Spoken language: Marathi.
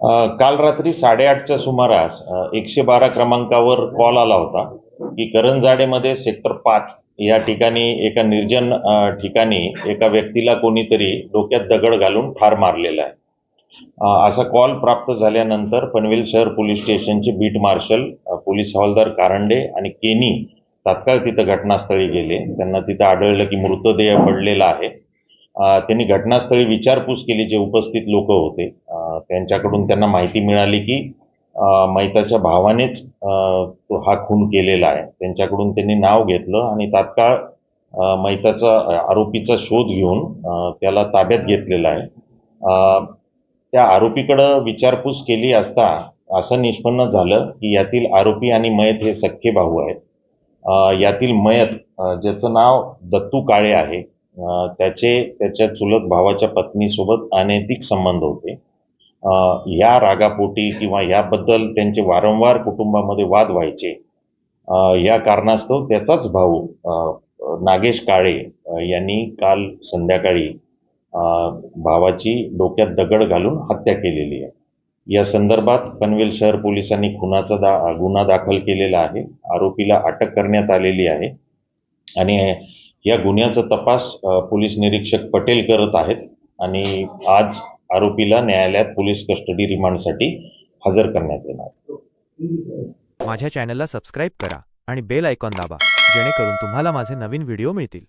काल रात्री साडेआठच्या सुमारास एकशे बारा क्रमांकावर कॉल आला होता की करंजाडेमध्ये सेक्टर पाच या ठिकाणी एका निर्जन ठिकाणी एका व्यक्तीला कोणीतरी डोक्यात दगड घालून ठार मारलेला आहे. असा कॉल प्राप्त झाल्यानंतर पनवेल शहर पोलीस स्टेशनचे बीट मार्शल पोलीस हवालदार कारंडे आणि केनी तात्काळ तिथं घटनास्थळी गेले. त्यांना तिथं आढळलं की मृतदेह पडलेला आहे. त्यांनी घटनास्थळी विचारपूस केली जे उपस्थित लोक होते. त्यांच्याकडून त्यांना माहिती मिळाली की मैताच्या भावानेच तो हा खून केलेला आहे. त्यांच्याकडून त्यांनी नाव घेतलं आणि तात्काळ मैताचा आरोपीचा शोध घेऊन त्याला ताब्यात घेतलेला आहे. अ, त्या आरोपीकडं विचारपूस केली असता असं निष्पन्न झालं की यातील आरोपी आणि मयत हे सख्खे भाऊ आहेत. यातील मयत ज्याचं नाव दत्तू काळे आहे त्याचे त्याच्या चुलत भावाच्या पत्नीसोबत अनैतिक संबंध होते. या रागापोटी किंवा याबद्दल त्यांचे वारंवार कुटुंबामध्ये वाद व्हायचे. या कारणास्तव त्याचाच भाऊ नागेश काळे यांनी काल संध्याकाळी भावाची डोक्यात दगड घालून हत्या केलेली आहे. या संदर्भात पनवेल शहर पोलिसांनी खुनाचा दा गुन्हा दाखल केलेला आहे. आरोपीला अटक करण्यात आलेली आहे. आणि या गुन्ह्याचा तपास पोलीस निरीक्षक पटेल करत आहेत. आणि आज आरोपीला न्यायालयात पोलीस कस्टडी रिमांडसाठी हजर करण्यात येणार. माझ्या चॅनलला सबस्क्राईब करा आणि बेल आयकॉन दाबा जेणेकरून तुम्हाला माझे नवीन व्हिडिओ मिळतील.